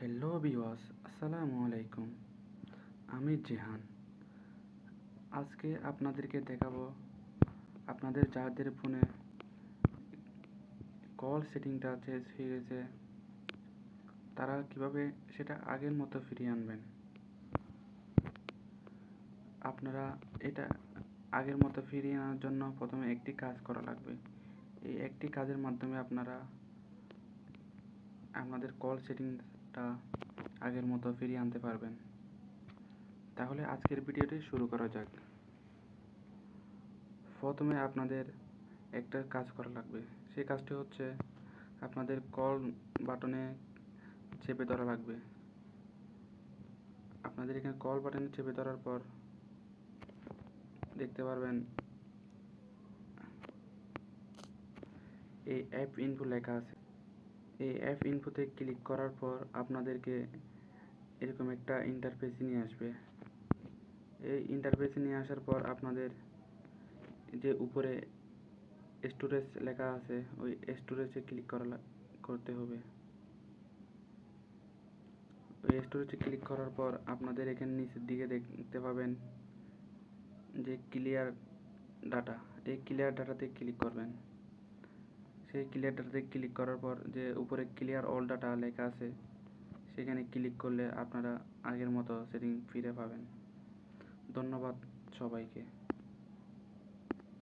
Hello বিওয়াস আসসালামু আলাইকুম। আমি জেহান। আজকে আপনাদেরকে দেখাবো আপনাদের যাদের ফোনে কল সেটিংটা চেঞ্জ হয়ে গেছে তারা কীভাবে সেটা আগের মতো ফিরিয়ে আনবেন। আপনারা এটা আগের মতো ফিরিয়ে আনার জন্য প্রথমে একটি কাজ করা লাগবে। এই একটি কাজের মাধ্যমে আপনারা আপনাদের কল সেটিংটা আগের মতো ফিরিয়ে আনতে পারবেন। তাহলে আজকের ভিডিওটি শুরু করা যাক। প্রথমে আপনাদের একটা কাজ করা লাগবে। সেই কাজটি হচ্ছে আপনাদের কল বাটনে চেপে ধরা লাগবে। আপনাদের এখানে কল বাটনে চেপে ধরার পর দেখতে পারবেন এই অ্যাপ ইনফো লেখা আছে। এই অ্যাপ ইনফোতে ক্লিক করার পর আপনাদেরকে এরকম একটা ইন্টারফেস নিয়ে আসবে। এই ইন্টারফেসে নিয়ে আসার পর আপনাদের যে উপরে স্টোরেজ লেখা আছে, ওই স্টোরেজে ক্লিক করা করতে হবে। ওই স্টোরেজে ক্লিক করার পর আপনাদের এখানে নিচের দিকে দেখতে পাবেন যে ক্লিয়ার ডাটা এই ক্লিয়ার ডাটাতে ক্লিক করবেন। সেই ক্লিয়ারটাতে ক্লিক করার পর যে উপরে ক্লিয়ার অল ডাটা লেখা আছে, সেখানে ক্লিক করলে আপনারা আগের মতো সেটিং ফিরে পাবেন। ধন্যবাদ সবাইকে।